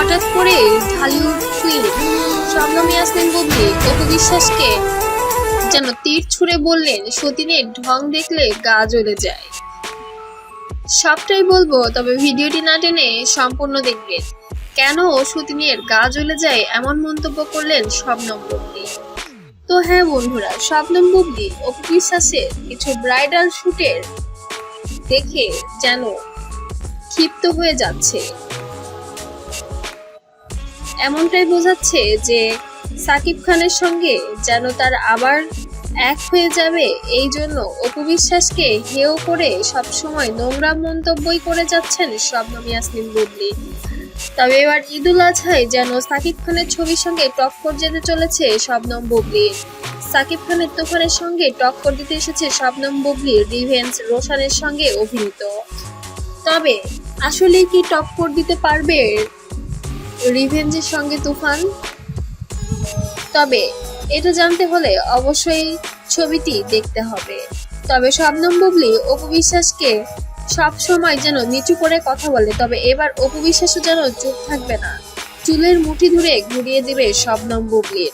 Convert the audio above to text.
হঠাৎ করে ঢালিউড কুইন শবনম ইয়াসমিন বুবলি অপু বিশ্বাসকে যেন তীর ছুঁড়ে বললেন, সতীনের ঢং দেখলে গা জ্বলে যায়। সবটাই বলব, তবে ভিডিওটি না টেনে সম্পূর্ণ দেখবেন। কেন সতীনের গা জ্বলে যায় এমন মন্তব্য করলেন শবনম বুবলি। তো হ্যাঁ বন্ধুরা শবনম বুবলি অপু বিশ্বাসের কিছু ব্রাইডাল শুটের দেখে যেন ক্ষিপ্ত হয়ে যাচ্ছে। এমনটাই বোঝাচ্ছে যে সাকিব খানের সঙ্গে যেন তার আবার এক হয়ে যাবে, এই জন্য অপু বিশ্বাসকে হেয় করে সবসময় নোংরা মন্তব্যই করে যাচ্ছেন শবনম ইয়াসমিন বুবলি। তবে এবার ঈদুল আজহায় যেন সাকিব খানের ছবির সঙ্গে টক্কর যেতে চলেছে শবনম বুবলি। সাকিব খানের তুফানের সঙ্গে টক্কর দিতে এসেছে শবনম বুবলি রিভেন্স রোশানের সঙ্গে অভিনীত। তবে আসলে কি টক্কর দিতে পারবে রিভেঞ্জের সঙ্গে তুফান? তবে এটা জানতে হলে অবশ্যই ছবিটি দেখতে হবে। তবে শবনম বুবলি অপু বিশ্বাসকে সব সময় যেন নিচু করে কথা বলে, তবে এবার অপু বিশ্বাসও যেন চুপ থাকবে না। চুলের মুঠি ধরে ঘুরিয়ে দিবে শবনম বুবলির।